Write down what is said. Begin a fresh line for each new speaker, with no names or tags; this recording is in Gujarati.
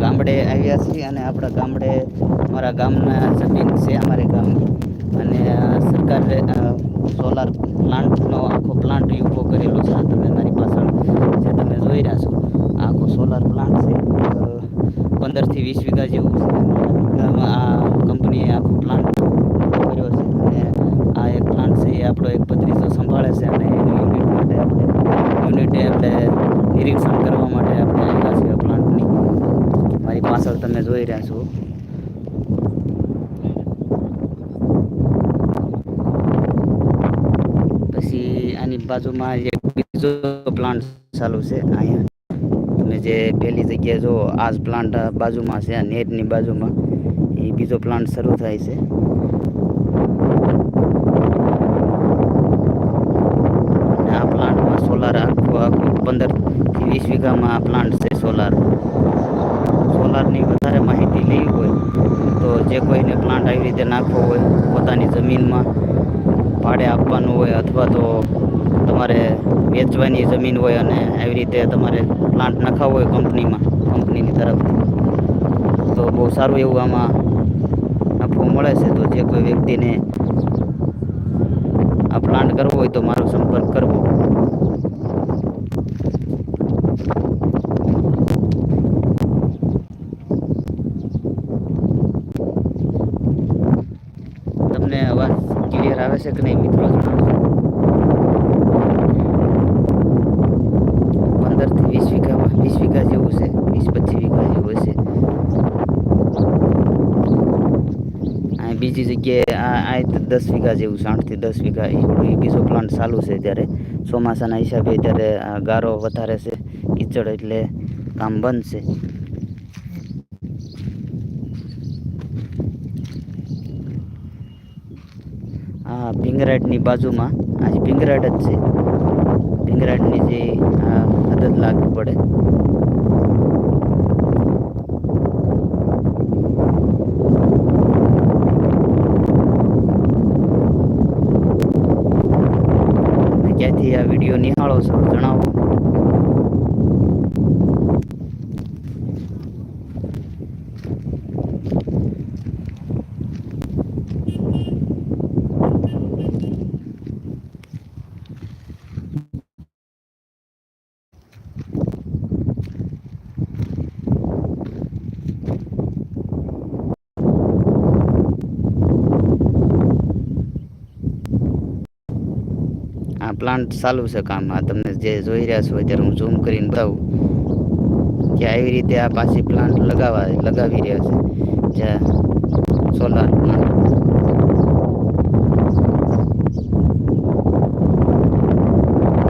ગામડે આવ્યા છીએ અને આપણા ગામડે અમારા ગામના જમીન છે, અમારે ગામની અને સરકારે સોલાર પ્લાન્ટનો આખો પ્લાન્ટ ઊભો કરેલો છે. તમે મારી પાછળ જે તમે જોઈ રહ્યા છો આખો સોલાર પ્લાન્ટ છે. પંદરથી વીસ વીઘા જેવું છે. આ કંપનીએ આખો પ્લાન્ટ કર્યો છે. અને આ એક પ્લાન્ટ છે, એ આપણો એક પત્રીસો સંભાળે છે અને એનું યુનિટ માટે યુનિટે આપણે નિરીક્ષણ કરવા માટે આપણે આવ્યા છીએ આ પ્લાન્ટની મારી પાછળ તમે જોઈ રહ્યા છો. પછી આની બાજુમાં એક બીજો પ્લાન્ટ ચાલુ છે, અહીંયા. તમે જે પહેલી જગ્યાએ જો આ જ પ્લાન્ટ બાજુમાં છે નેટની બાજુમાં. એ બીજો પ્લાન્ટ શરૂ થાય છે. આ પ્લાન્ટમાં સોલાર આખું આખું પંદરથી વીસ વીઘામાં આ પ્લાન્ટ છે સોલાર સોલારની વધારે માહિતી લેવી હોય તો જે કોઈને પ્લાન્ટ આવી રીતે નાખવો હોય, પોતાની જમીનમાં ભાડે આપવાનું હોય અથવા તો તમારે વેચવાની જમીન હોય અને આવી રીતે તમારે પ્લાન્ટ નાખવો હોય કંપનીમાં કંપનીની તરફથી. તો બહુ સારું એવું આમાં નફો મળે છે. તો જે કોઈ વ્યક્તિને આ પ્લાન્ટ કરવો હોય તો મારો સંપર્ક કરવો. અવાજ ક્લિયર આવે છે કે નહીં મિત્રો? પંદરથી વીસ વીઘામાં, વીસ વીઘા જેવું છે, વીસ પચીસ વીઘા જેવું છે બીજી જગ્યાએ આ દસ વીઘા જેવું છે, આઠથી દસ વીઘા એવડું બીજો પ્લાન્ટ ચાલુ છે ત્યારે ચોમાસાના હિસાબે ત્યારે ગારો વધારે છે, કીચડ એટલે કામ બંધ છે. આ પિંગરાટની બાજુમાં, આ જે પિંગરાટ જ છે પિંગરાટની જે, આ હદદ લાગુ પડે. ક્યાંથી આ વીડિયો નિહાળો છો, જણાવો. આ પ્લાન્ટ ચાલુ છે કામ. આ તમને જે જોઈ રહ્યા છો અત્યારે હું ઝૂમ કરીને બતાવું. કે આવી રીતે આ પાછી પ્લાન્ટ લગાવવા લગાવી રહ્યા છે. જ્યાં સોલાર પ્લાન્ટ